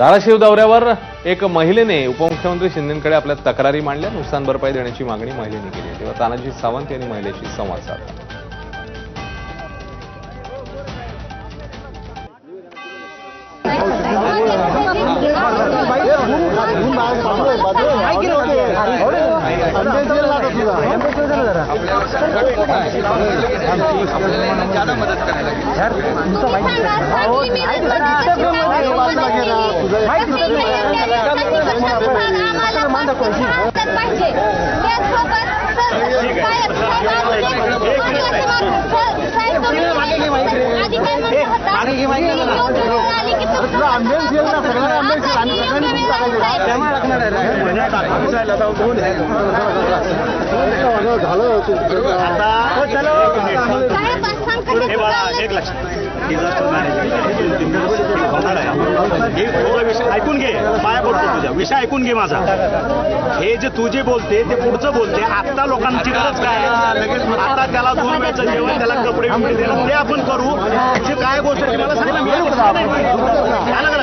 धाराशिव दौऱ्यावर एक महिलेने उपमुख्यमंत्री शिंदेकडे आपल्या तक्रारी मांडल्या. नुकसान भरपाई देण्याची मागणी महिलेने केली तेव्हा तानाजी सावंत यांनी महिलेशी संवाद साधला. हे बाळा एक लक्षात डिझास्टर मॅनेजमेंट होणार आहे हे ऐकून विषय ऐकून घे माझा हे जे तू जे बोलते ते पुढचं बोलते आता लोकांची गरज काय आहे? आता त्याला दोन वेळचं जेवण त्याला कपडे देणं ते आपण करू तुझी काय गोष्ट मला सांग मी आलं